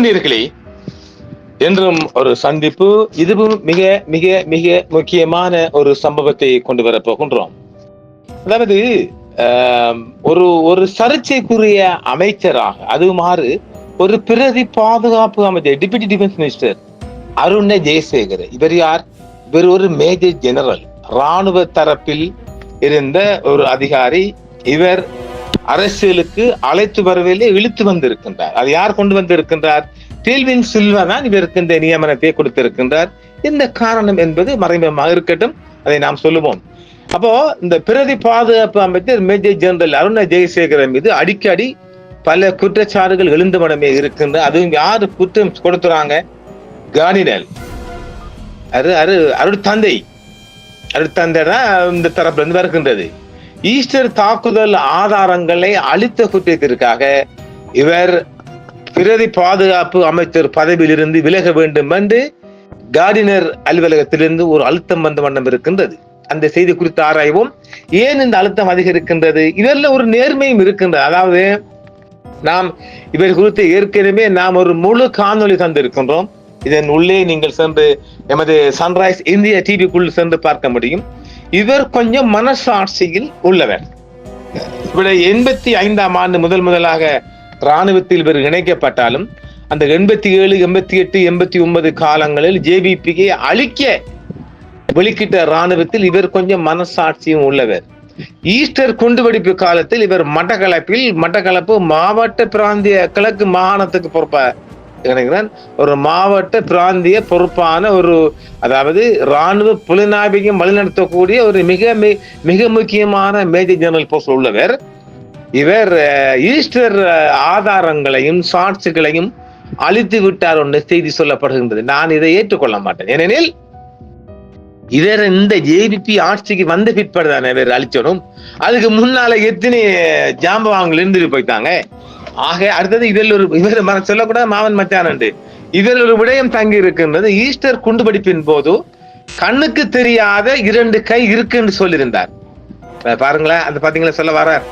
அன்புநீர்களே என்றும் ஒரு சந்திப்பு இதுவும் மிக மிக மிக முக்கியமான ஒரு சம்பவத்தை கொண்டு வர போகின்றோம். அதாவது ஒரு ஒரு சர்ச்சைக்குரிய அமைச்சராக அதுமாறு ஒரு பிரதி பாதுகாப்பு அமைச்சர் deputy defence minister Aruna Jayasekara. இவர் யார்? இவர் ஒரு மேஜர் ஜெனரல் ராணுவ தரப்பில் இருந்த ஒரு அதிகாரி. இவர் அரசியலுக்கு அழைத்து வரவில்லை இழுத்து வந்திருக்கின்றார். அது யார் கொண்டு வந்திருக்கின்றார்? டீல்வின் சில்வா தான் இவருக்கு இந்த நியமனத்தை கொடுத்திருக்கின்றார். இந்த காரணம் என்பது மறைமுகமாக இருக்கட்டும் அதை நாம் சொல்லுவோம். அப்போ இந்த பிரதி பாதுகாப்பு அமைச்சர் மேஜர் ஜெனரல் அருண ஜெயசேகரன் மீது அடிக்கடி பல குற்றச்சாட்டுகள் எழுந்த மடமே இருக்கின்ற அதுவும் யாரு குற்றம் கொடுத்துறாங்க? கார்டினல் அரு அரு அருள் தந்தை. அருள் தந்தை தான் இந்த தரப்புல இருந்து வருகின்றது. ஈஸ்டர் தாக்குதல் ஆதாரங்களை அளித்த குற்றத்திற்காக இவர் பிரதி பாதுகாப்பு அமைச்சர் பதவியிலிருந்து விலக வேண்டும் என்று கார்டினர் அலுவலகத்திலிருந்து ஒரு அழுத்தம் வந்த வண்ணம் இருக்கின்றது. அந்த செய்தி குறித்து ஆராய்வோம். ஏன் இந்த அழுத்தம் அதிகரிக்கின்றது? இதெல்லாம் ஒரு நேர்மையும் இருக்கின்றது. அதாவது நாம் இவர் குறித்து ஏற்கனவே நாம் ஒரு முழு காணொளி தந்திருக்கின்றோம். இதன் உள்ளே நீங்கள் சென்று எமது சன்ரைஸ் இந்திய டிவிக்குள் சென்று பார்க்க முடியும். இவர் கொஞ்சம் மனசாட்சியில் உள்ளவர். இவர் எண்பத்தி ஐந்தாம் ஆண்டு முதல் முதலாக ராணுவத்தில் இவர் இணைக்கப்பட்டாலும் அந்த எண்பத்தி ஏழு எண்பத்தி எட்டு எண்பத்தி ஒன்பது காலங்களில் ஜேபிபியை அழிக்க வெளிக்கிட்ட ராணுவத்தில் இவர் கொஞ்சம் மனசாட்சியும் உள்ளவர். ஈஸ்டர் குண்டுவெடிப்பு காலத்தில் இவர் மட்டக்களப்பில் மட்டக்களப்பு மாவட்ட பிராந்திய கிழக்கு மாகாணத்துக்கு பொறுப்பா நினைக்கிறேன் ஒரு மாவட்ட பிராந்திய பொறுப்பான ஒரு அதாவது ராணுவ புலனாய்வையும் வழிநடத்தக்கூடிய ஒரு மிக மிக முக்கியமான மேஜர் ஜெனரல் போஸ்ட் உள்ளவர். இவர் ஈஸ்டர் ஆதாரங்களையும் சாட்சிகளையும் அழித்து விட்டார் ஒன்று செய்தி சொல்லப்படுகின்றது. நான் இதை ஏற்றுக்கொள்ள மாட்டேன். ஏனெனில் இவர் இந்த ஜேபிபி ஆட்சிக்கு வந்த பிற்பாடு தானே இவர் அழிச்சனும் அதுக்கு முன்னால எத்தனை ஜாம்பவாங்கள் இருந்துட்டு போயிட்டாங்க. ஆக அடுத்தது இதில் ஒரு இவர் சொல்லக்கூடாது மாவன் மச்சான் இதில் ஒரு விடயம் தங்கி இருக்கின்றது. ஈஸ்டர் குண்டுபிடிப்பின் போது கண்ணுக்கு தெரியாத இரண்டு கை இருக்குன்னு சொல்லியிருந்தார். பாருங்களேன் அந்த பாத்தீங்களா சொல்ல வரார்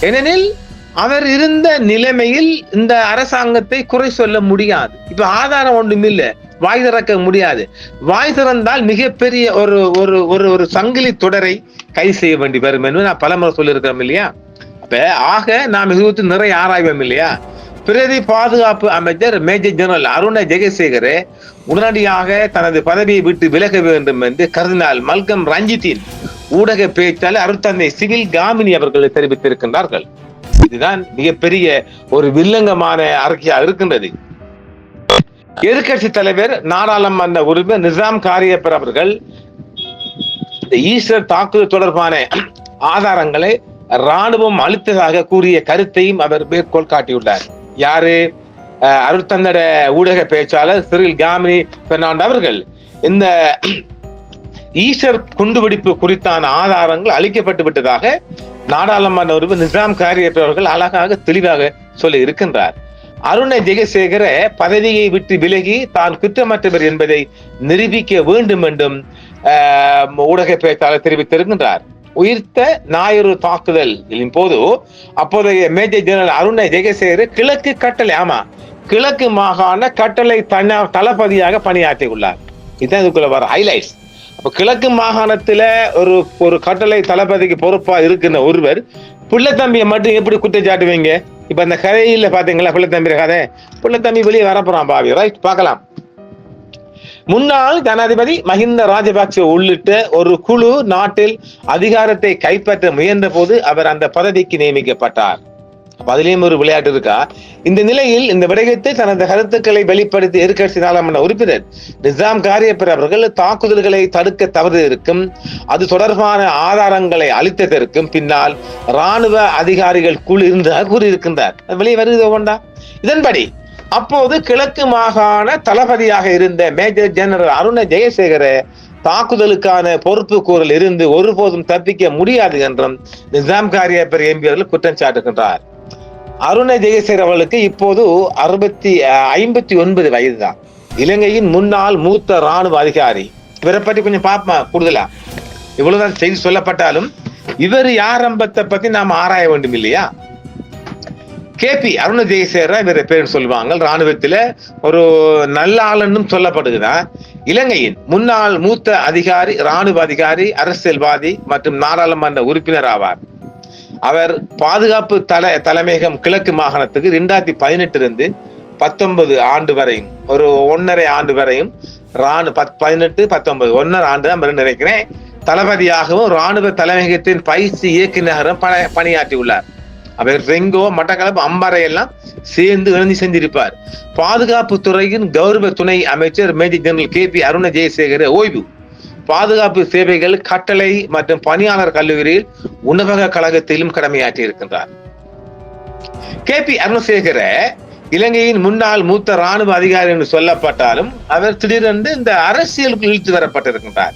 ஏனெனில் அவர் இருந்த நிலைமையில் இந்த அரசாங்கத்தை குறை சொல்ல முடியாது. இப்ப ஆதாரம் ஒன்றும் இல்லை. வாய் திறக்க முடியாது. வாய் திறந்தால் மிகப்பெரிய ஒரு ஒரு ஒரு ஒரு சங்கிலி தொடரை கை செய்ய வேண்டி வரும் என்று நான் பலமுறை சொல்லியிருக்கிறோம் இல்லையா? அப்ப ஆக நாம் இது குறித்து நிறைய ஆராய்வோம் இல்லையா? பிரதி பாதுகாப்பு அமைச்சர் மேஜர் ஜெனரல் அருண ஜெகசேகரே உடனடியாக தனது பதவியை விட்டு விலக வேண்டும் என்று கருதினால் மல்கம் ரஞ்சித்தின் ஊடக பேச்சாளர் அருத்தந்தை சிவில் காமினி அவர்கள் தெரிவித்திருக்கின்றார்கள். இதுதான் மிகப்பெரிய ஒரு வில்லங்கமான அறிக்கையாக இருக்கின்றது. எதிர்க்கட்சி தலைவர் நாடாளுமன்ற உறுப்பினர் நிசாம் காரியப்பர் அவர்கள் இந்த ஈஸ்டர் தாக்குதல் தொடர்பான ஆதாரங்களை ராணுவம் அளித்ததாக கூறிய கருத்தையும் அவர் மேற்கோள் காட்டியுள்ளார். யாரு? அருட்தந்தட ஊடக பேச்சாளர் சிறில் காமினி பெர்னாண்ட் அவர்கள். இந்த ஈஸ்டர் குண்டுபிடிப்பு குறித்தான ஆதாரங்கள் அளிக்கப்பட்டு விட்டதாக நாடாளுமன்ற உறுப்பு நிசாம் காரியப்பர் அவர்கள் அழகாக தெளிவாக சொல்லி இருக்கின்றார். அருண ஜெயசேகர பதவியை விட்டு விலகி தான் குற்றமற்றவர் என்பதை நிரூபிக்க வேண்டும் என்றும் ஊடக பேச்சாளர் தெரிவித்திருக்கின்றார். உயிர்த்த ஞாயிறு தாக்குதல். போது அப்போதைய மேஜர் ஜெனரல் அருணை ஜெகசேகர் கிழக்கு கட்டளை ஆமா கிழக்கு மாகாண கட்டளை தன தளபதியாக பணியாற்றியுள்ளார். இதுதான் இதுக்குள்ள வர ஹைலைட்ஸ் அப்போ கிழக்கு மாகாணத்துல ஒரு ஒரு கட்டளை தளபதிக்கு பொறுப்பா இருக்கின்ற ஒருவர் பிள்ளைத்தம்பியை மட்டும் எப்படி குற்றச்சாட்டுவீங்க இப்ப அந்த கதையில பாத்தீங்களா பிள்ளைத்தம்பி கதை? பிள்ளைத்தம்பி வெளியே வரப்போறான் பாவி. ரைட் பார்க்கலாம். முன்னாள் ஜனாதிபதி மஹிந்த ராஜபக்சே உள்ளிட்ட ஒரு குழு நாட்டில் அதிகாரத்தை கைப்பற்ற முயன்ற போது அவர் அந்த பதவிக்கு நியமிக்கப்பட்டார். அதிலேயும் ஒரு விளையாட்டு இருக்கா? இந்த நிலையில் இந்த விடயத்தை தனது கருத்துக்களை வெளிப்படுத்தி எதிர்க்கட்சி நாடாளுமன்ற உறுப்பினர் நிசாம் காரியப்பர் அவர்கள் தாக்குதல்களை தடுக்க தவறியிருக்கும் அது தொடர்பான ஆதாரங்களை அளித்ததற்கும் பின்னால் ராணுவ அதிகாரிகள் குழு இருந்ததாக கூறியிருக்கின்றார். அது வெளியே வருகிறது இதன்படி அப்போது கிழக்கு மாகாண தளபதியாக இருந்த மேஜர் ஜெனரல் அருண ஜெயசேகர தாக்குதலுக்கான பொறுப்பு கூறல் இருந்து ஒருபோதும் தப்பிக்க முடியாது என்றும் நிசாம் காரியப்பர் எம்பி அவர்கள் குற்றம் சாட்டுகின்றார். அருண ஜெயசேகர் அவர்களுக்கு இப்போது அறுபத்தி ஐம்பத்தி ஒன்பது வயதுதான். இலங்கையின் முன்னாள் மூத்த ராணுவ அதிகாரி. இவரை பற்றி கொஞ்சம் பார்ப்பா கூடுதலா? இவ்வளவுதான் செய்தி சொல்லப்பட்டாலும் இவர் ஆரம்பத்தை பத்தி நாம் ஆராய வேண்டும் இல்லையா? கேபி அருண ஜெயசேகர இவர் பேர் சொல்லுவாங்க ராணுவத்தில் ஒரு நல்ல ஆளுன்னும் சொல்லப்படுகிறார் இலங்கையின் முன்னாள் மூத்த அதிகாரி ராணுவ அதிகாரி அரசியல்வாதி மற்றும் நாடாளுமன்ற உறுப்பினர் ஆவார். அவர் பாதுகாப்பு தல தலைமையகம் கிழக்கு மாகாணத்துக்கு ரெண்டாயிரத்தி பதினெட்டு இருந்து பத்தொன்பது ஆண்டு வரையும் ஒரு ஒன்னரை ஆண்டு வரையும் ராணு பத் பதினெட்டு பத்தொன்பது ஒன்னரை ஆண்டு தான் நினைக்கிறேன். தளபதியாகவும் ராணுவ தலைமையகத்தின் பயிற்சி இயக்குநரும் பண பணியாற்றி உள்ளார். அவர் ரெங்கோ மட்டக்களப்பு அம்பாறை எல்லாம் சேர்ந்து இணைந்து செஞ்சிருப்பார் பாதுகாப்பு துறையின் கௌரவ துணை அமைச்சர் major general K P Aruna Jayasekara ஓய்வு. பாதுகாப்பு சேவைகள் கட்டளை மற்றும் பணியாளர் கல்லூரியில் உணவக கழகத்திலும் கடமையாற்றி இருக்கின்றார். கே பி அருணசேகர இலங்கையின் முன்னாள் மூத்த ராணுவ அதிகாரி என்று சொல்லப்பட்டாலும் அவர் திடீரென்று இந்த அரசியலுக்கு இழுத்து வரப்பட்டிருக்கின்றார்.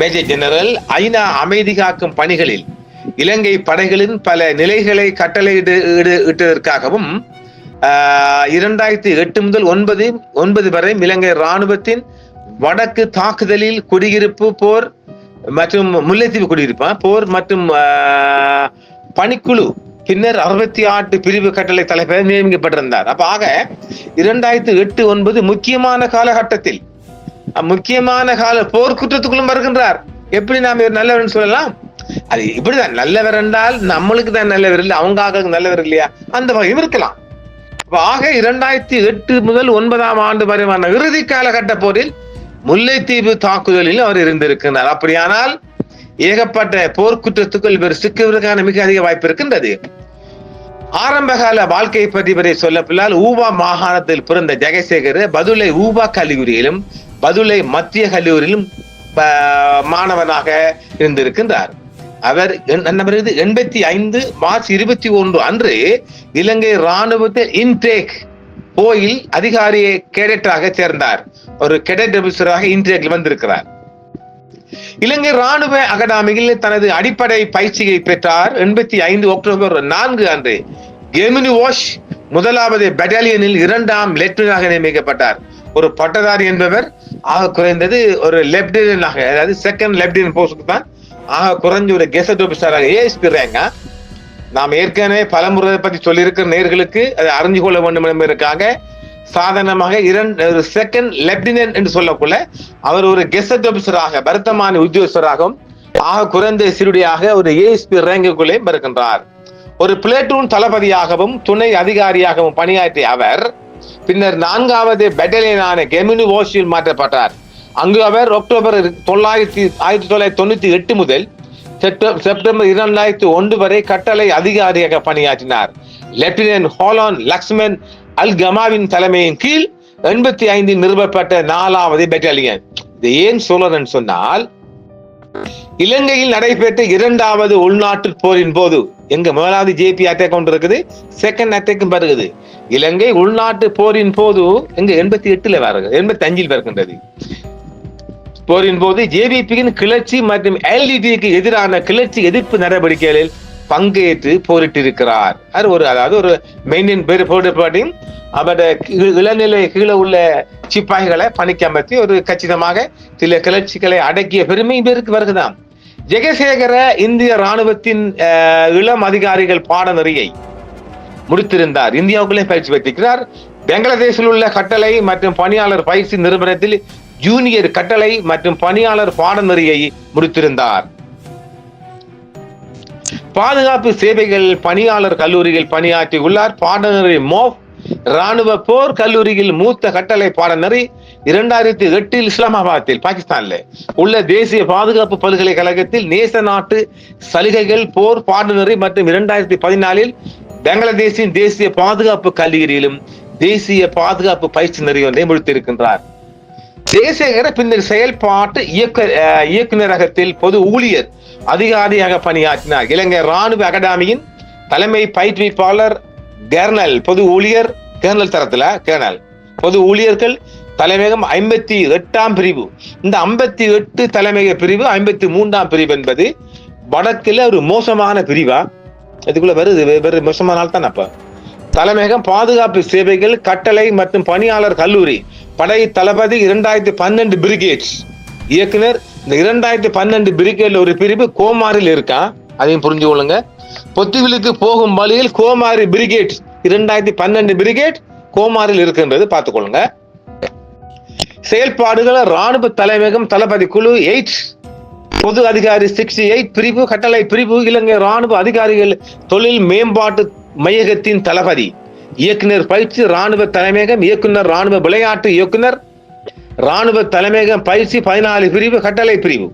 மேஜர் ஜெனரல் ஐநா அமைதி காக்கும் பணிகளில் இலங்கை படைகளின் பல நிலைகளை கட்டளையிடு இட்டதற்காகவும் இரண்டாயிரத்தி எட்டு முதல் ஒன்பது ஒன்பது வரை இலங்கை இராணுவத்தின் வடக்கு தாக்குதலில் குடியிருப்பு போர் மற்றும் முல்லைத்தீவு குடியிருப்பா போர் மற்றும் பணிக்குழு பின்னர் அறுபத்தி ஆட்டு பிரிவு கட்டளை தலைவர் நியமிக்கப்பட்டிருந்தார். அப்ப ஆக இரண்டாயிரத்தி எட்டு ஒன்பது முக்கியமான காலகட்டத்தில் முக்கியமான கால போர்க்குற்றத்துக்குள்ளும் வருகின்றார். எப்படி நாம் இவர் நல்லவர் சொல்லலாம்? அது இப்படிதான் நல்லவர் என்றால் நம்மளுக்கு தான் நல்லவர் இல்லை அவங்க நல்லவர் இல்லையா? அந்த வகையும் இருக்கலாம். ஆக இரண்டாயிரத்தி எட்டு முதல் ஒன்பதாம் ஆண்டு வரைவான இறுதி காலகட்ட போரில் முல்லைத்தீவு தாக்குதலில் அவர் இருந்திருக்கிறார். அப்படியானால் ஏகப்பட்ட போர்க்குற்றத்துக்குள் இவர் சிக்குவதற்கான மிக அதிக வாய்ப்பு இருக்கின்றது. ஆரம்பகால வாழ்க்கை பற்றி வரை சொல்ல பிள்ளால் ஊபா மாகாணத்தில் பிறந்த ஜெகசேகர் பதுளை ஊபா கல்லூரியிலும் பதுளை மத்திய கல்லூரியிலும் மாணவனாக இருந்திருக்கின்றார். அவர் எண்பத்தி ஐந்து மார்ச் இருபத்தி ஒன்று அன்று இலங்கை ராணுவத்தில் இன்டேக் போயில் அதிகாரியை கேடட்டாக சேர்ந்தார். ஒரு கெடட் ஆபீசராக இன்டேக்ல வந்திருக்கிறார். இலங்கை ராணுவ அகாடமியில் தனது அடிப்படை பயிற்சியை பெற்றார். எண்பத்தி ஐந்து அக்டோபர் நான்கு அன்று கெமினி வாஷ் முதலாவது பெட்டாலியனில் இரண்டாம் லெப்டினாக நியமிக்கப்பட்டார். ஒரு பட்டதாரி என்பவர் ஆக குறைந்தது ஒரு லெப்டினாக அதாவது செகண்ட் லெப்டினன் போஸ்டுக்கு தான் குறைஞ்ச ஒரு கெசட் ஆஃபீஸராக ஏஎஸ்பி ரேங்கா நாம் ஏற்கனவே பலமுறை பற்றி சொல்லியிருக்கிற நேர்களுக்கு அதை அறிஞ்சு கொள்ள வேண்டும் என்பதற்காக சாதாரணமாக இரண்டு ஒரு செகண்ட் லெப்டினன்ட் என்று சொல்லக்குள்ள அவர் ஒரு கெசட் ஆஃபீஸராக வருத்தமான உத்தியோகஸ்தராகவும் ஆக குறைந்த சிறுடியாக ஒரு ஏஎஸ்பி ரேங்குக்குள்ளே வருகின்றார். ஒரு பிளேட்டூன் தளபதியாகவும் துணை அதிகாரியாகவும் பணியாற்றிய அவர் பின்னர் நான்காவது பெட்டலியனான கெமினி ஓஷியில் மாற்றப்பட்டார். அங்கு அவர் அக்டோபர் தொள்ளாயிரத்தி ஆயிரத்தி தொள்ளாயிரத்தி தொண்ணூத்தி எட்டு முதல் செப்டம்பர் இரண்டாயிரத்தி ஒன்று வரை கட்டளை அதிகாரியாக பணியாற்றினார். லெப்டினன்ட் ஹோலான் லக்ஷ்மன் அல் கமாவின் தலைமையின் கீழ் எண்பத்தி ஐந்தில் நிறுவப்பட்ட நாலாவது பெட்டாலியன் இது ஏன் சொல்றேன்னு சொன்னால் இலங்கையில் நடைபெற்ற இரண்டாவது உள்நாட்டு போரின் போது எங்க முதலாவது ஜேபி அட்டாக் கொண்டு இருக்குது செகண்ட் அட்டாக்கும் வருகிறது. இலங்கை உள்நாட்டு போரின் போது எங்க எண்பத்தி எட்டுல வருது எண்பத்தி அஞ்சில் வருகின்றது. போரின் போது ஜேவிபியின் கிளர்ச்சி மற்றும் எல்டிடிக்கு எதிரான கிளர்ச்சி எதிர்ப்பு நடவடிக்கைகளில் பங்கேற்று போரிட்டிருக்கிறார். அது ஒரு அதாவது ஒரு மெயின் போராட்டையும் அவருடைய இளநிலை கீழே உள்ள சிப்பாய்களை பணிக்கு அமர்த்தி ஒரு கச்சிதமாக சில கிளர்ச்சிகளை அடக்கிய பெருமை பேருக்கு வருகுதான் ஜெகசேகர இந்திய ராணுவத்தின் இளம் அதிகாரிகள் பாடநெறியை முடித்திருந்தார். இந்தியாவுக்குள்ளே பயிற்சி பெற்றிருக்கிறார். பங்களாதேஷில் உள்ள கட்டளை மற்றும் பணியாளர் பயிற்சி நிறுவனத்தில் ஜூனியர் கட்டளை மற்றும் பணியாளர் பாடநெறியை முடித்திருந்தார். பாதுகாப்பு சேவைகள் பணியாளர் கல்லூரியில் பணியாற்றி உள்ளார் பாடநெறி மோப் ராணுவ போர் கல்லூரியில் மூத்த கட்டளை பாடநெறி இரண்டாயிரத்தி எட்டில் இஸ்லாமாபாத்தில் பாகிஸ்தான்ல உள்ள தேசிய பாதுகாப்பு பல்கலைக்கழகத்தில் நேச நாட்டு சலுகைகள் போர் பாடநெறி மற்றும் இரண்டாயிரத்தி பதினாலில் பங்களாதேஷின் தேசிய பாதுகாப்பு கல்லூரியிலும் தேசிய பாதுகாப்பு பயிற்சி நெறி ஒன்றை முடித்திருக்கின்றார். ஜெயசேகர பின்னர் செயல்பாட்டு இயக்க இயக்குநரகத்தில் பொது ஊழியர் அதிகாரியாக பணியாற்றினார். இலங்கை ராணுவ அகாடமியின் தலைமை பயிற்றுவிப்பாளர் கேர்னல் பொது ஊழியர் கேர்னல் தரத்துல கேர்னல். பொது ஊழியர்கள் தலைமையகம் ஐம்பத்தி எட்டாம் பிரிவு. இந்த ஐம்பத்தி எட்டு தலைமையக பிரிவு ஐம்பத்தி மூன்றாம் பிரிவு என்பது வடக்குல ஒரு மோசமான பிரிவா? இதுக்குள்ள வருது வெறும் மோசமானால் தான் அப்ப? தலைமையகம் பாதுகாப்பு சேவைகள் கட்டளை மற்றும் பணியாளர் கல்லூரி. படை தளபதி இரண்டாயிரத்தி பன்னெண்டு பிரிகேட்ஸ். இயக்குனர் இந்த இரண்டாயிரத்தி பன்னெண்டு பிரிகேட்ல ஒரு பிரிவு கோமாரில் இருக்கான் அதையும் புரிஞ்சு கொள்ளுங்க. பொத்துவிலுக்கு போகும் வழியில் கோமாரி பிரிகேட் இரண்டாயிரத்தி பன்னெண்டு பிரிகேட் கோமாரில் இருக்குன்றது பார்த்துக்கொள்ளுங்க செயல்பாடுகள் ராணுவ தலைமையகம் தளபதி குழு எயிட் பொது அதிகாரி சிக்ஸ்டி எயிட் பிரிவு கட்டளை பிரிவு இலங்கை ராணுவ அதிகாரிகள் தொழில் மேம்பாட்டு மையகத்தின் தளபதி இயக்குனர் பயிற்சி ராணுவ தலைமையகம் இயக்குனர் ராணுவ விளையாட்டு இயக்குனர் ராணுவ தலைமையகம் பயிற்சி பதினாலு பிரிவு கட்டளை பிரிவு.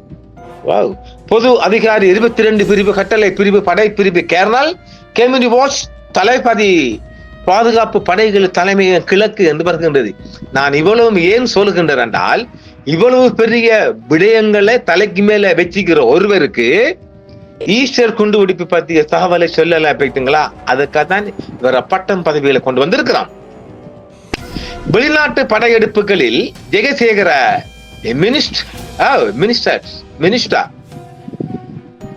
வாவ். பொது அதிகாரி இருபத்தி ரெண்டு பிரிவு கட்டளை பிரிவு படை பிரிவு கேர்னல் கெமினி வாட்ச் தலைபதி பாதுகாப்பு படைகள் தலைமையகம் கிழக்கு என்று வருகின்றது. நான் இவ்வளவு ஏன் சொல்கின்றேன் என்றால் இவ்வளவு பெரிய விடயங்களை தலைக்கு மேல வச்சுக்கிற ஒருவருக்கு ஈஸ்டர் குண்டு வெடிப்பு பற்றிய தகவலை சொல்லல அப்படிங்களா அதுக்காக தான் இவர பட்டம் பதவிகளை கொண்டு வந்திருக்கிறான் வெளிநாட்டு படையெடுப்புகளில் ஜெயசேகர மினிஸ்ட் மினிஸ்டர்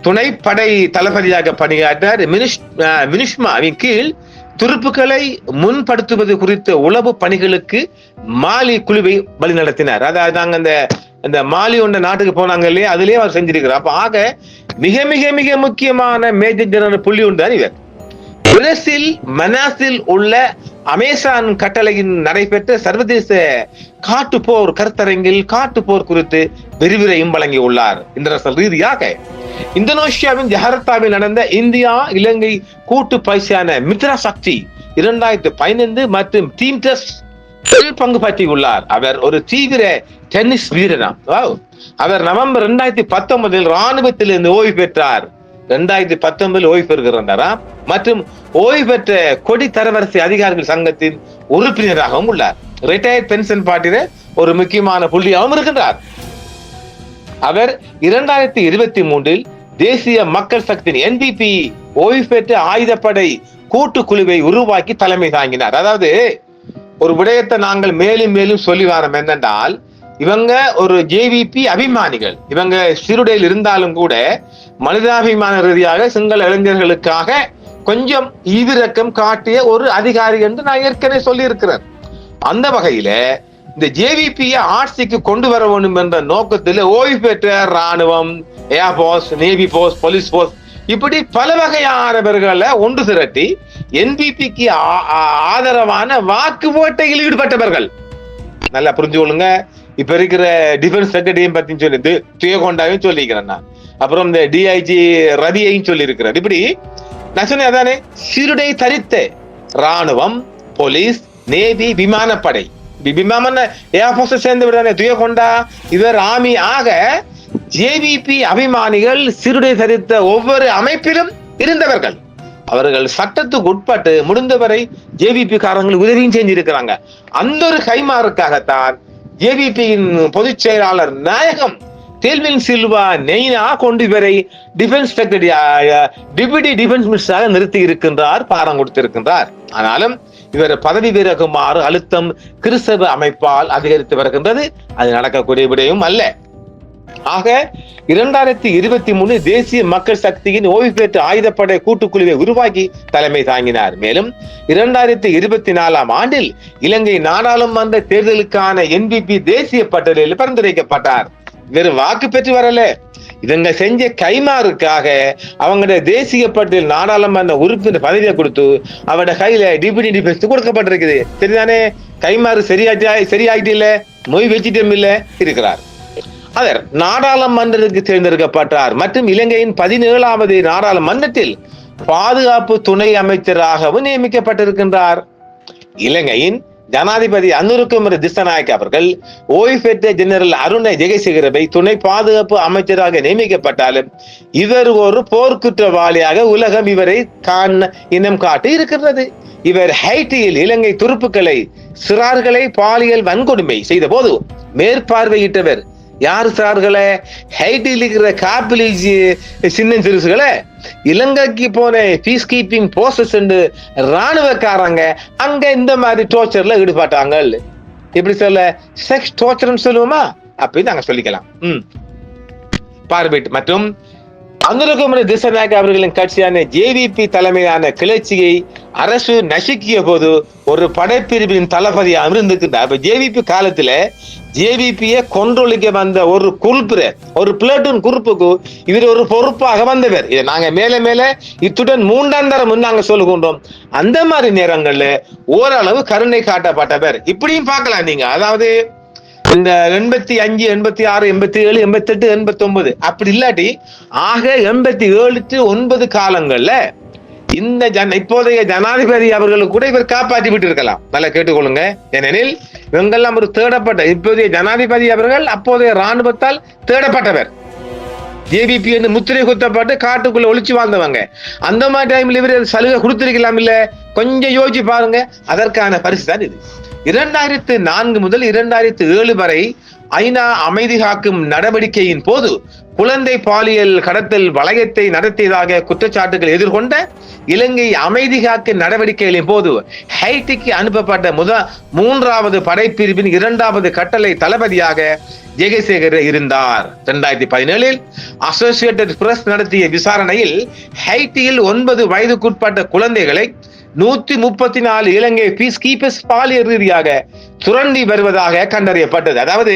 துணை படை தளபதியாக பணியாற்றினார் மினிஷ்மாவின் uh, கீழ் துருப்புகளை முன்படுத்துவது குறித்த உளவு பணிகளுக்கு மாலி குழுவை வழிநடத்தினார். அதாவது நாங்க அந்த இந்த மாலி ஒன்ற நாட்டுக்கு போனாங்க இல்லையா? அதுலயே அவர் செஞ்சிருக்கிறார். அப்ப ஆக மிக மிக மிக முக்கியமான மேஜர் ஜெனரல் புள்ளி உண்டு தான் இவர் பிரேசில் மனாசில் உள்ள அமேசான் கட்டளையின் நடைபெற்ற சர்வதேச காட்டுப்போர் கருத்தரங்கில் காட்டுப்போர் குறித்து விரிவுரையும் வழங்கியுள்ளார் இன்டர்நேஷனல் ரீதியாக இந்தோனேஷியாவின் ஜகார்த்தாவில் நடந்த இந்தியா இலங்கை கூட்டு பயிற்சியான மித்ரா சக்தி இரண்டாயிரத்தி பதினைந்து மற்றும் டீம் டெஸ்ட் பங்கு பற்றியுள்ளார். அவர் ஒரு தீவிர டென்னிஸ் வீரராம். அவர் நவம்பர் ரெண்டாயிரத்தி பத்தொன்பதில் ராணுவத்திலிருந்து ஓய்வு பெற்றார். ரெண்டாயிரத்தி பத்தொன்பதில் ஓய்வு பெறுகிறாராம் மற்றும் ஓய்வு பெற்ற கொடி தரவரிசை அதிகாரிகள் சங்கத்தின் உறுப்பினராகவும் உள்ளார். ரிட்டையர்ட் பென்ஷன் பார்ட்டியில ஒரு முக்கியமான புள்ளியாகவும் இருக்கின்றார். அவர் இரண்டாயிரத்தி இருபத்தி மூன்றில் தேசிய மக்கள் சக்தியின் என்பிபி ஓய்வு பெற்ற ஆயுதப்படை கூட்டுக்குழுவை உருவாக்கி தலைமை தாங்கினார். அதாவது ஒரு விடயத்தை நாங்கள் மேலும் மேலும் சொல்லி வரோம் என்னென்றால் இவங்க ஒரு ஜேவிபி அபிமானிகள். இவங்க சிறுடையில் இருந்தாலும் கூட மனிதாபிமான ரீதியாக சிங்கள இளைஞர்களுக்காக கொஞ்சம் ஈவிரக்கம் காட்டிய ஒரு அதிகாரி என்று நான் ஏற்கனவே சொல்லியிருக்கிறேன். அந்த வகையில இந்த ஜேவிபியை ஆட்சிக்கு கொண்டு வர வேண்டும் என்ற நோக்கத்தில் ஓய்வு பெற்ற ராணுவம் air force navy force police force இப்படி பல வகையானவர்களை ஒன்று திரட்டி என்பிபிக்கு ஆதரவான வாக்கு ஓட்டையில் ஈடுபட்டவர்கள். நல்லா புரிஞ்சு கொள்ளுங்க இப்ப இருக்கிற டிஃபென்ஸ் செக்ரட்டரியும் பத்தி சொல்லி துயகொண்டாவையும் சொல்லிக்கிறேன் நான். அப்புறம் இந்த டிஐஜி ரவியையும் சொல்லி இருக்கிறார் இப்படி நான் சொன்னேன் அதானே? சிறுடை தரித்த ராணுவம் போலீஸ் நேவி விமானப்படை. விமான ஏர்போர்ஸ் சேர்ந்து விடானே துயகொண்டா இவர் ஆமி ஆக ஜேவிபி அபிமானிகள் சிறுடை தரித்த ஒவ்வொரு அமைப்பிலும் இருந்தவர்கள். அவர்கள் சட்டத்துக்கு உட்பட்டு முடிந்தவரை ஜேவிபி காரங்களுக்கு உதவியும் செஞ்சிருக்கிறாங்க. அந்த ஒரு கைமாறுக்காகத்தான் ஏவிபியின் பொதுச் செயலாளர் நாயகம் தேல்வின் சில்வா நெய்னா கொண்டு இவரை டிஃபென்ஸ் செக்ரட்டரி டிபியூட்டி டிஃபென்ஸ் மினிஸ்டராக நிறுத்தி இருக்கின்றார் பாரம் கொடுத்திருக்கின்றார். ஆனாலும் இவர் பதவி விலகுமாறு அழுத்தம் கிறிஸ்தவ அமைப்பால் அதிகரித்து வருகின்றது. அது நடக்கக்கூடிய விடையும் அல்ல. ஆக இரண்டாயிரத்தி இருபத்தி மூணு தேசிய மக்கள் சக்தியின் ஓய்வு பெற்ற ஆயுதப்படை கூட்டுக்குழுவை உருவாக்கி தலைமை தாங்கினார். மேலும் இரண்டாயிரத்தி இருபத்தி நாலாம் ஆண்டில் இலங்கை நாடாளுமன்ற தேர்தலுக்கான என்பிபி தேசிய பட்டியலில் பரிந்துரைக்கப்பட்டார். வெறும் வாக்கு பெற்று வரல. இவங்க செஞ்ச கைமாறுக்காக அவங்களோட தேசிய பட்டியல் நாடாளுமன்ற உறுப்பினர் பதவியை கொடுத்து அவட கையில டிபிடி டிபெஸ்ட் கொடுக்கப்பட்டிருக்குது. சரிதானே கைமாறு சரியாச்சா சரியாயிட்டு இல்ல? மொய் வச்சிட்டம் இல்ல? இருக்கிறார். அவர் நாடாளுமன்றத்துக்கு தேர்ந்தெடுக்கப்பட்டார். மற்றும் இலங்கையின் பதினேழாவது நாடாளுமன்றத்தில் பாதுகாப்பு துணை அமைச்சராகவும் நியமிக்கப்பட்டிருக்கின்றார். இலங்கையின் ஜனாதிபதி அனுருக்குமர திசநாயக் அவர்கள் ஓய்வு பெற்ற ஜெனரல் அருண ஜெயசிகரவை துணை பாதுகாப்பு அமைச்சராக நியமிக்கப்பட்டாலும் இவர் ஒரு போர்க்குற்றவாளியாக உலகம் இவரை காண இனம் காட்டி இருக்கின்றது. இவர் ஹைட்டியில் இலங்கை துருப்புக்களை சிறார்களை பாலியல் வன்கொடுமை செய்த போது மேற்பார்வையிட்டவர் யார் சார்களே ஹைட்டில் இருக்கிற காப்பிலிஜ் சின்ன சிறுசுகளை இலங்கைக்கு போன பீஸ் கீப்பிங் போஸ்டர்ஸ் ராணுவக்காரங்க அங்க இந்த மாதிரி டோர்ச்சர்ல ஈடுபட்டாங்க இப்படி சொல்ல செக்ஸ் டோர்ச்சர்னு சொல்லுவோமா? அப்படின்னு நாங்க சொல்லிக்கலாம். ம். பார்பிட் மற்றும் அனுரகுமர திசநாயக் அவர்களின் கட்சியான ஜேவிபி தலைமையான கிளர்ச்சியை அரசு நசுக்கிய போது ஒரு படைப்பிரிவின் தளபதி அமர்ந்திருக்கின்றார். அப்ப ஜேவிபி காலத்துல ஜேவிபியை கொன்றொழிக்க வந்த ஒரு குறிப்பு ஒரு பிளேட்டூன் குறிப்புக்கு இவர் ஒரு பொறுப்பாக வந்தவர். இதை நாங்க மேல மேல இத்துடன் மூன்றாம் தரம் நாங்க சொல்லுகின்றோம். அந்த மாதிரி நேரங்கள்ல ஓரளவு கருணை காட்டப்பட்டவர். இப்படியும் பார்க்கலாம் நீங்க. அதாவது இந்த எண்பத்தி அஞ்சு எண்பத்தி ஆறு எண்பத்தி ஏழு எண்பத்தி எட்டு எண்பத்தி ஒன்பது அப்படி இல்லாட்டி ஆக எண்பத்தி ஏழு ஒன்பது காலங்கள்ல இந்த ஜன இப்போதைய ஜனாதிபதி அவர்களுக்கு கூட இவர் காப்பாற்றி விட்டு இருக்கலாம் நல்லா கேட்டுக்கொள்ளுங்க. ஏனெனில் இவங்கெல்லாம் ஒரு தேடப்பட்ட இப்போதைய ஜனாதிபதி அவர்கள் அப்போதைய ராணுவத்தால் தேடப்பட்டவர். ஜேபிபி என்று முத்திரை குத்தப்பட்டு காட்டுக்குள்ள ஒளிச்சு வாழ்ந்தவங்க. அந்த மாதிரி டைம்ல இவர் சலுகை கொடுத்திருக்கலாம் இல்ல? கொஞ்சம் யோசிச்சு பாருங்க. அதற்கான பரிசு தான் இது. இரண்டாயிரத்து நான்கு முதல் இரண்டாயிரத்து ஏழு வரை ஐநா அமைதி காக்கும் நடவடிக்கையின் போது குழந்தை பாலியல் கடத்தல் வளையத்தை நடத்தியதாக குற்றச்சாட்டுகள் எதிர்கொண்ட இலங்கை அமைதி காக்க நடவடிக்கைகளின் போது ஹைட்டிக்கு அனுப்பப்பட்ட முத மூன்றாவது படைப்பிரிவின் இரண்டாவது கட்டளை தளபதியாக ஜெகசேகர் இருந்தார். இரண்டாயிரத்தி பதினேழில் அசோசியேட்டட் பிரஸ் நடத்திய விசாரணையில் ஹைட்டியில் ஒன்பது வயதுக்குட்பட்ட குழந்தைகளை நூத்தி முப்பத்தி நாலு இலங்கை பீஸ் கீப்பர்ஸ் பாலியல் ரீதியாக சுரண்டி வருவதாக கண்டறியப்பட்டது. அதாவது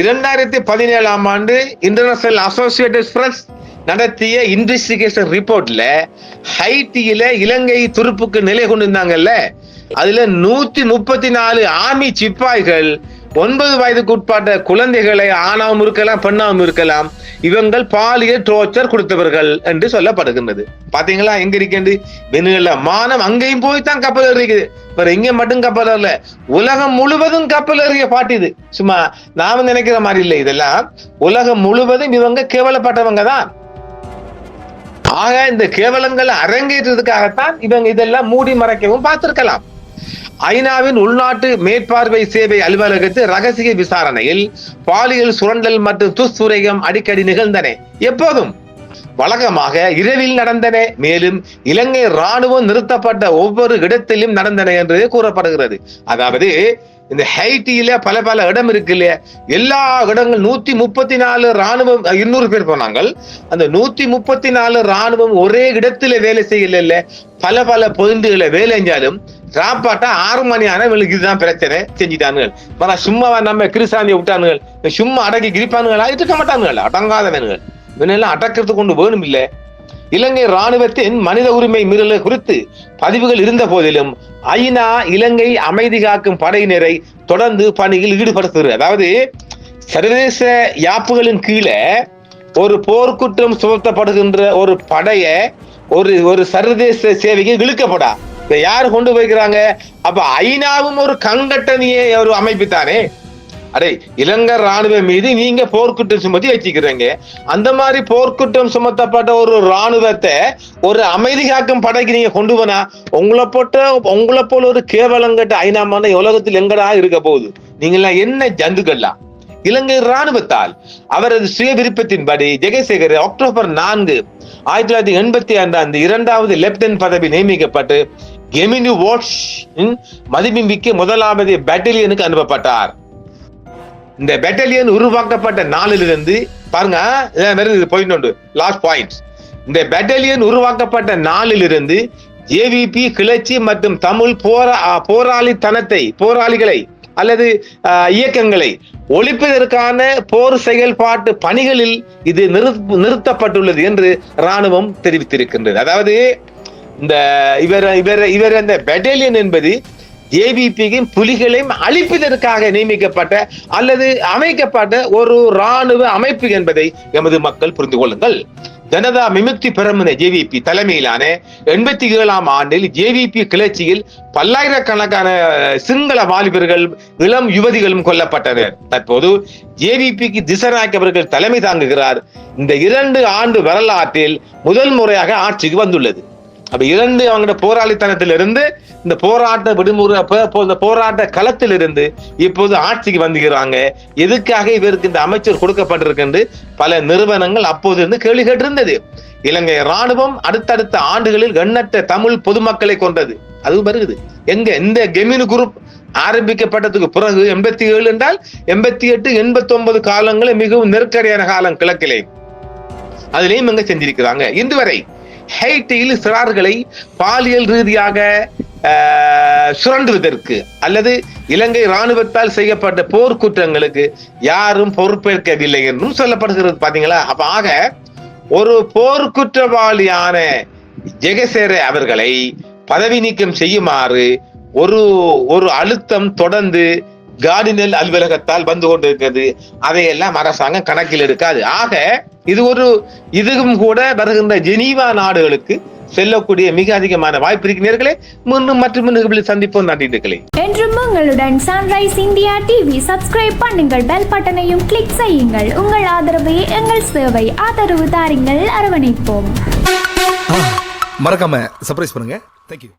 இரண்டாயிரத்தி பதினேழாம் ஆண்டு இன்டர்நேஷனல் அசோசியேட்டட் பிரஸ் நடத்திய இன்வெஸ்டிகேஷன் ரிப்போர்ட்ல ஹைட்டியில இலங்கை துருப்புக்கு நிலை கொண்டிருந்தாங்கல்ல. அதுல நூத்தி முப்பத்தி நாலு ஆர்மி சிப்பாய்கள் ஒன்பது வயதுக்கு உட்பட்ட குழந்தைகளை ஆணாவும் இருக்கலாம் பெண்ணாவும் இருக்கலாம். இவங்கள் பாலியல் டோர்ச்சர் கொடுத்தவர்கள் என்று சொல்லப்படுகின்றது. பாத்தீங்களா? எங்க இருக்கின்றது? வெண்ணில மானம் அங்கேயும் போய் தான் கப்பல் இருக்குது வேற எங்க மட்டும் கப்பல் இல்ல உலகம் முழுவதும் கப்பல் எறிய பாட்டிது சும்மா நாம நினைக்கிற மாதிரி இல்லை. இதெல்லாம் உலகம் முழுவதும் இவங்க கேவலப்பட்டவங்க தான். ஆக இந்த கேவலங்களை அரங்கேற்றதுக்காகத்தான் இவங்க இதெல்லாம் மூடி மறைக்கவும் பார்த்திருக்கலாம். ஐநாவின் உள்நாட்டு மேற்பார்வை சேவை அலுவலகத்து ரகசிய விசாரணையில் பாலியல் சுரண்டல் மற்றும் துஷ்துரைகம் அடிக்கடி நிகழ்ந்தன. எப்போதும் வழக்கமாக இரவில் நடந்தன மேலும் இலங்கை ராணுவம் நிறுத்தப்பட்ட ஒவ்வொரு இடத்திலும் நடந்தன என்று கூறப்படுகிறது. அதாவது இந்த ஹைட்டியில பல பல இடம் இருக்கு இல்லையா? எல்லா இடங்கள் நூத்தி முப்பத்தி நாலு ராணுவம் இருநூறு பேர் போனாங்க. அந்த நூத்தி முப்பத்தி நாலு ராணுவம் ஒரே இடத்துல வேலை செய்யல இல்ல பல பல பொதுண்டுகளை வேலை செஞ்சாலும் சாப்பாட்டை ஆறு மணி ஆனா இவங்களுக்கு இதுதான் பிரச்சனை செஞ்சுட்டானுங்க மறா சும்மாவா நம்ம கிருசாந்தி விட்டானுங்க சும்மா அடக்கி கிரிப்பானுங்களா இருக்க மாட்டானுகள் அடங்காதவனுகள். இவனெல்லாம் அடக்கிறதுக்கு கொண்டு வேணும் இல்லை இலங்கை ராணுவத்தின் மனித உரிமை மீறலை குறித்து பதிவுகள் இருந்த போதிலும் ஐநா இலங்கை அமைதி காக்கும் படையினரை தொடர்ந்து பணியில் ஈடுபடுத்துகிறது. அதாவது சர்வதேச யாப்புகளின் கீழே ஒரு போர்க்குற்றம் சுமத்தப்படுகின்ற ஒரு படைய ஒரு ஒரு சர்வதேச சேவைக்கு இழுக்கப்படா. இதை யார் கொண்டு போய்க்கிறாங்க? அப்ப ஐநாவும் ஒரு கங்கட்டணிய ஒரு அமைப்பு தானே அடே இலங்கை ராணுவம் மீது நீங்க போர்க்குற்றம் சுமத்தி வச்சுக்கிறீங்க. அந்த மாதிரி போர்க்குற்றம் சுமத்தப்பட்ட ஒரு ராணுவத்தை ஒரு அமைதி காக்கும் படைக்கு நீங்க கொண்டு போனா உங்களை போட்ட உங்களை போல ஒரு கேவலங்கட்ட ஐநாமான உலகத்தில் எங்கடா இருக்க போகுது? நீங்களாம் என்ன ஜந்துக்கள்லாம் இலங்கை ராணுவத்தால் அவரது சுய விருப்பத்தின்படி ஜெகசேகர் அக்டோபர் நான்கு ஆயிரத்தி தொள்ளாயிரத்தி எண்பத்தி ஆண்டு இரண்டாவது லெப்டினன்ட் பதவி நியமிக்கப்பட்டு கெமினி வாட்ச் மதிமிக்க முதலாவது பேட்டலியனுக்கு அனுப்பப்பட்டார். இந்த பெட்டலியன் உருவாக்கப்பட்ட நாளிலிருந்து பாருங்க போயிட்டு லாஸ்ட் பாயிண்ட் இந்த பெட்டலியன் உருவாக்கப்பட்ட நாளிலிருந்து ஜேவிபி கிளர்ச்சி மற்றும் தமிழ் போரா போராளித்தனத்தை போராளிகளை அல்லது இயக்கங்களை ஒழிப்பதற்கான போர் செயல்பாட்டு பணிகளில் இது நிறுத்தப்பட்டுள்ளது என்று ராணுவம் தெரிவித்திருக்கின்றது. அதாவது இந்த இவர் இவர் இவர் அந்த பெட்டலியன் என்பது ஏபிபியும் புலிகளையும் அழிப்பதற்காக நியமிக்கப்பட்ட அல்லது அமைக்கப்பட்ட ஒரு ராணுவ அமைப்பு என்பதை எமது மக்கள் புரிந்து கொள்ளுங்கள். ஜனதா விமுக்தி பெருமின ஜேவிபி தலைமையிலான எண்பத்தி ஏழாம் ஆண்டில் ஜேவிபி கிளர்ச்சியில் பல்லாயிரக்கணக்கான சிங்கள வாலிபர்கள் இளம் யுவதிகளும் கொல்லப்பட்டனர். தற்போது ஜேவிபிக்கு திசநாயக் அவர்கள் தலைமை தாங்குகிறார். இந்த இரண்டு ஆண்டு வரலாற்றில் முதல் முறையாக ஆட்சிக்கு வந்துள்ளது. அப்ப இரண்டு அவங்களோட போராளித்தனத்திலிருந்து இந்த போராட்ட விடுமுறை இந்த போராட்ட களத்திலிருந்து இப்போது ஆட்சிக்கு வந்துகிறாங்க எதுக்காக இவருக்கு இந்த அமைச்சர் கொடுக்கப்பட்டிருக்கு பல நிறுவனங்கள் அப்போது இருந்து கேள்வி கேட்டிருந்தது. இலங்கை ராணுவம் அடுத்தடுத்த ஆண்டுகளில் எண்ணற்ற தமிழ் பொதுமக்களை கொண்டது அது வருகுது எங்க இந்த கெமினு குரூப் ஆரம்பிக்கப்பட்டதுக்கு பிறகு எண்பத்தி ஏழு என்றால் எண்பத்தி எட்டு எண்பத்தி ஒன்பது காலங்களில் மிகவும் நெருக்கடியான காலம் கிழக்கிலே. அதுலயும் இங்க செஞ்சிருக்கிறாங்க. இன்று வரை ஹெய்டியில் சிறார்களை பாலியல் ரீதியாக சுரண்டுவதற்கு அல்லது இலங்கை ராணுவத்தால் செய்யப்பட்ட போர்க்குற்றங்களுக்கு யாரும் பொறுப்பேற்கவில்லை என்றும் சொல்லப்படுகிறது பாத்தீங்களா அப்ப ஆக ஒரு போர்க்குற்றவாளியான ஜெகசேர அவர்களை பதவி நீக்கம் செய்யுமாறு ஒரு ஒரு அழுத்தம் தொடர்ந்து கார்டினல் அலுவலகத்தால் வந்து கொண்டிருக்கிறது. அதையெல்லாம் அரசாங்கம் கணக்கில் எடுக்காது. ஆக இது ஒரு இதுவும் கூட வருகின்ற ஜெனீவா நாடுகளுக்கு செல்லக்கூடிய மிக அதிகமான வாய்ப்பு இருக்கிறீர்களே. மீண்டும் மற்றும் நிகழ்வில் சந்திப்போம். நன்றிகளே என்றும் உங்களுடன் சன்ரைஸ் இந்தியா டிவி சப்ஸ்கிரைப் பண்ணுங்கள். பெல் பட்டனையும் கிளிக் செய்யுங்கள். உங்கள் ஆதரவே எங்கள் சேவை ஆதரவு தாருங்கள். அரவணைப்போம். மறக்காம சர்ப்ரைஸ் பண்ணுங்க. தேங்க்யூ